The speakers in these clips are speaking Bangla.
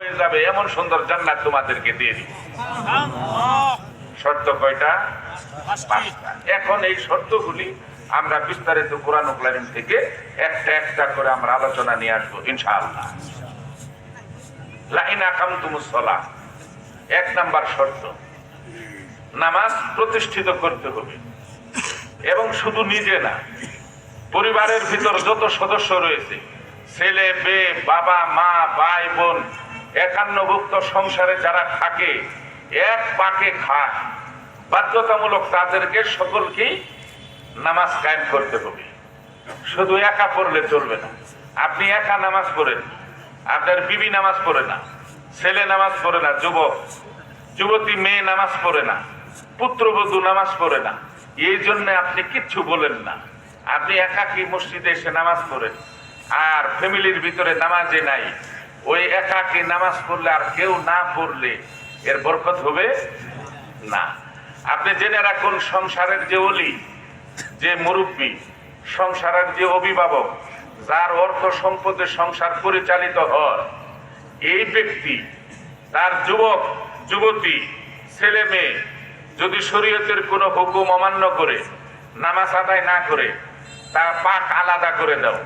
হয়ে যাবে, এমন সুন্দর জান্নাত তোমাদেরকে দিয়ে দিব। শর্ত কয়টা? এখন এই শর্তগুলি আমরা বিস্তারিত কোরআন কারিম থেকে একটা একটা করে আমরা আলোচনা নিয়ে আসব, ইনশাআল্লাহ। লাইন আকাম তুমুসলা এক নাম্বার শর্ত, নামাজ প্রতিষ্ঠিত করতে হবে। এবং শুধু নিজে না, পরিবারের ভিতর যত সদস্য রয়েছে, ছেলে, মেয়ে, বাবা, মা, ভাই, বোন একান্নভুক্ত সংসারে যারা থাকে, এক পাকে খায়। বাধ্যতামূলক তাদেরকে সকলকেই নামাজ কায়েম করতে হবে। শুধু একা পড়লে চলবে না। আপনি একা নামাজ পড়েন। আপনার বিবি নামাজ পড়ে না। ছেলে নামাজ পড়ে না, যুবক। যুবতী মেয়ে নামাজ পড়ে না। পুত্রবধূ নামাজ পড়ে না। এই জন্য আপনি কিচ্ছু বলেন না। আপনি একাকী মসজিদে এসে নামাজ পড়েন। আর ফ্যামিলির ভিতরে নামাজে নাই। ওই একাকী নামাজ পড়লে আর কেউ না পড়লে এর বরকত হবে না। আপনি জেনে রাখুন, সংসারের যে অলি যে মুরব্বী, সংসারের যে অভিভাবক, যার অর্থ সম্পদে সংসার পরিচালিত হয়, এই ব্যক্তি, তার যুবক, যুবতী, ছেলে মেয়ে, যদি শরীয়তের কোনো হুকুম অমান্য করে, নামাজ আদায় না করে, তা পাক আলাদা করে দাও।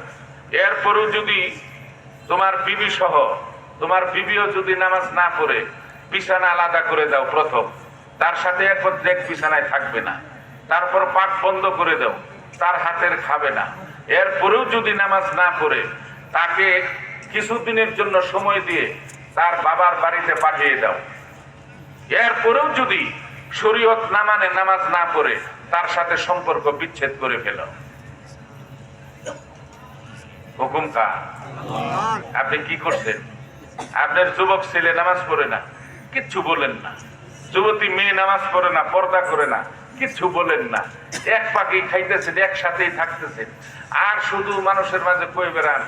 এরপরও যদি তোমার বিবি সহ, তোমার বিবিও যদি নামাজ না পড়ে, বিছানা আলাদা করে দাও প্রথম। তার সাথে একবার দেখ বিছানায় থাকবে না। তারপর পাক বন্ধ করে দাও, তার হাতের খাবে না। এরপরেও যদি নামাজ না পড়ে, তাকে কিছুদিনের জন্য সময় দিয়ে তার বাবার বাড়িতে পাঠিয়ে দাও। এরপরেও যদি শরীয়ত না মানে নামাজ না পড়ে, তার সাথে সম্পর্ক বিচ্ছেদ করে ফেল। হুকুম কা আপনি কি করছেন? আপনার যুবক ছেলে নামাজ পড়ে না, কিচ্ছু বলেন না। যুবতী মেয়ে নামাজ পড়ে না, পর্দা করে না, কিচ্ছু বলেন না। এক পাকেই খাইতেছেন, একসাথেই থাকতেছেন। আর শুধু মানুষের মাঝে কই বেড়ান,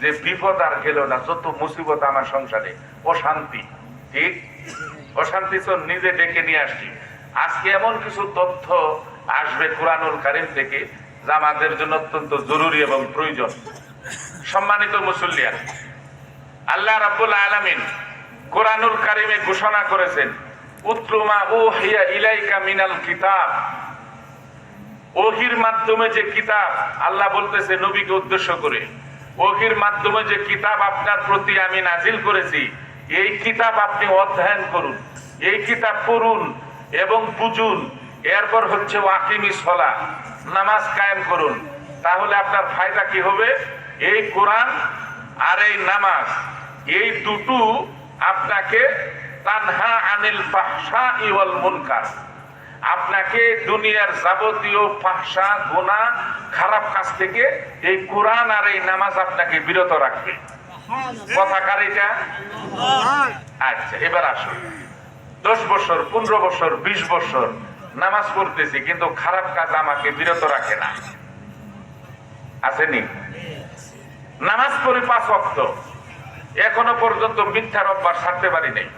যে বিপদ আর গেল না, যত মুসিবত আমার সংসারে, অশান্তি। ঠিক অশান্তি তো নিজে ডেকে নিয়ে আসছি। আজকে এমন কিছু তথ্য আসবে কোরআনুল কারিম থেকে যা আমাদের জন্য অত্যন্ত জরুরি এবং প্রয়োজন। সম্মানিত মুসল্লিয়ান আল্লাহ রাব্বুল আলামিন কোরআনুল কারিমে ঘোষণা করেছেন উত্রুমা ও হিয়া ইলাইকা মিনাল কিতাব। ওহির মাধ্যমে যে কিতাব আল্লাহ বলতেছে নবীকে উদ্দেশ্য করে, ওহির মাধ্যমে যে কিতাব আপনার প্রতি আমি নাজিল করেছি, এই কিতাব আপনি অধ্যয়ন করুন, এই কিতাব পড়ুন এবং বুঝুন। এরপর হচ্ছে ওয়াকিমি সলা নামাজ কায়েম করুন। তাহলে আপনার ফায়দা কি হবে? এই কোরআন আর এই নামাজ এই দুটো আপনাকে তানহা আনিল ফাহশা ইওয়াল মুনকার। আপনাকে দুনিয়ার যাবতীয় ফাহসা গোনা খারাপ কাজ থেকে এই কোরআন আর এই নামাজ আপনাকে বিরত রাখবে। কথা কার এটা? আচ্ছা এবার আসুন। দশ বছর পনেরো বছর বিশ বছর নামাজ পড়তেছি, কিন্তু খারাপ কাজ আমাকে বিরত রাখে না। আসেনি? নামাজ পড়ি পাঁচ অক্ত এখনও পর্যন্ত মিথ্যার অভ্যাস ছাড়তে পারি নাই।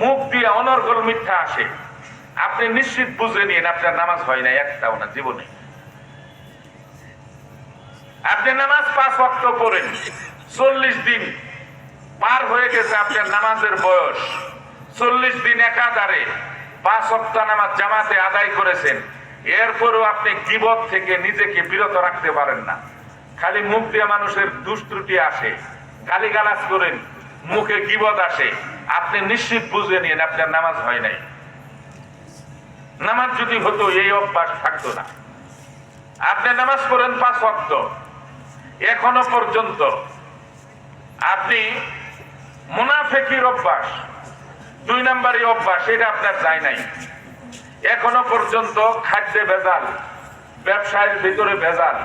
মুখ দিয়ে অনর্গল মিথ্যা আসে। আপনি নিশ্চিত বুঝে নিন, আপনার নামাজ হয় না একটাও না, জীবনে। আপনি নামাজ পাঁচ অক্ত পড়েন, চল্লিশ দিন পার হয়ে গেছে আপনার নামাজের বয়স। চল্লিশ দিন একাধারে পাঁচ অক্ত নামাজ জামাতে আদায় করেছেন। এরপরও আপনি কিবত থেকে নিজেকে বিরত রাখতে পারেন না। খালি মুখ দিয়ে মানুষের দুষ্ত্রুটি আসে। গালিগালাজ করেন, মুখে গিবত আসে। আপনি নিশ্চিত বুঝে নিন আপনার নামাজ হয় নাই। নামাজ যদি হতো, এই অভ্যাস থাকতো না। আপনি নামাজ পড়েন পাঁচ অক্ত এখনও পর্যন্ত। আপনি মুনাফেকির অভ্যাস। দুই নাম্বারই অভ্যাস, এটা আপনার যায় নাই। এখনও পর্যন্ত খাদ্যে ভেজাল, ব্যবসায়ের ভিতরে ভেজাল।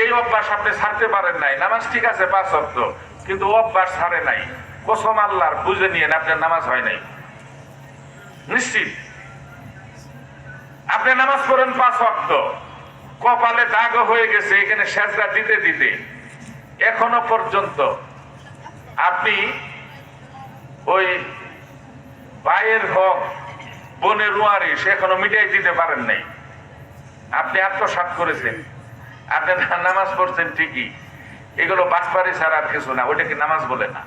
এই অভ্যাস আপনি ছাড়তে পারেন নাই। নামাজ ঠিক আছে, পাঁচ অক্ত, কিন্তু অভ্যাস ছাড়ে নাই। কসম আল্লাহর, বুঝে নিয়ে আপনার নামাজ হয় নাই। নিশ্চিত? আপনি নামাজ পড়েন পাঁচ অক্ত। কপালে দাগ হয়ে গেছে, এখানে সেজদা দিতে দিতে। এখনও পর্যন্ত আপনি ওই ভাইয়ের হক, বোনের রুয়ারিস এখনও মিটাই দিতে পারেন নাই। আপনি আত্মসাত করেছেন। আপনি নামাজ পড়ছেন ঠিকই। এগুলো বাসপারি ছাড়া আর কিছু না, ওইটাকে নামাজ বলে না।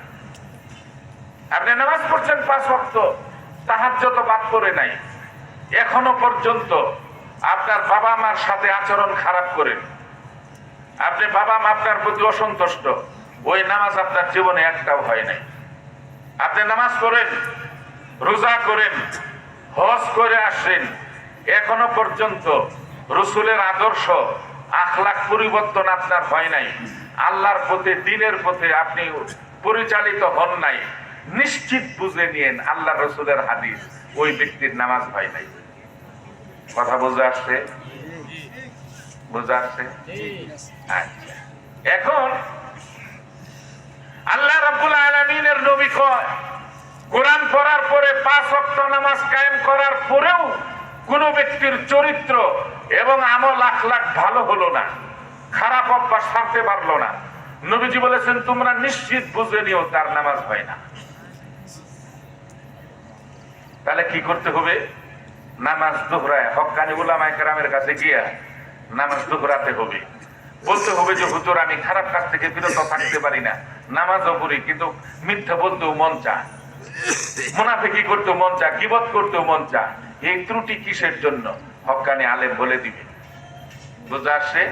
আপনি নামাজ পড়ছেন পাঁচ ওয়াক্ত তাহার যত বাদ করে নাই। এখনও পর্যন্ত আপনার বাবা মার সাথে আচরণ খারাপ করেন। আপনি বাবা মা আপনার প্রতি অসন্তুষ্ট, ওই নামাজ আপনার জীবনে একটাও হয় নাই। আপনি নামাজ পড়েন রোজা করেন, হজ করে আসেন, এখনও পর্যন্ত রসুলের আদর্শ, আখলাখ পরিবর্তন আপনার হয় নাই। আল্লাহর পথে, দিনের পথে আপনি পরিচালিত হন নাই। নিশ্চিত বুঝে নিয়েন আল্লাহ রসুলের হাদিস, ওই ব্যক্তির নামাজ হয় নাই। কথা বুঝে আসছে? বুঝে আসছে? আচ্ছা। এখন আল্লাহ রাব্বুল আলামিনের নবী কয় কোরআন পড়ার পরে পাঁচ ওয়াক্ত নামাজ কায়েম করার পরেও কোন ব্যক্তির চরিত্র এবং আমল আখলাখ ভালো হলো না, খারাপ অভ্যাস ছাড়তে পারল না। নবীজি বলেছেন, তোমরা নিশ্চিত বুঝে নিও তার নামাজ হয় না। তাহলে কি করতে হবে? নামাজ দোহরায়, হকানি উলামায়ে কাছে গিয়া নামাজ দোহরাতে হবে। বলতে হবে যে, হুজুর, আমি খারাপ কাজ থেকে বিরত থাকতে পারি না। নামাজও পড়ি, কিন্তু মিথ্যা বলতেও মন চায়। মুনাফিকি করতো? মন চা কিবত করতো মন চা। এই ত্রুটি কিসের জন্য? হকানি আলেম বলে দিবে। বোঝা আসছে?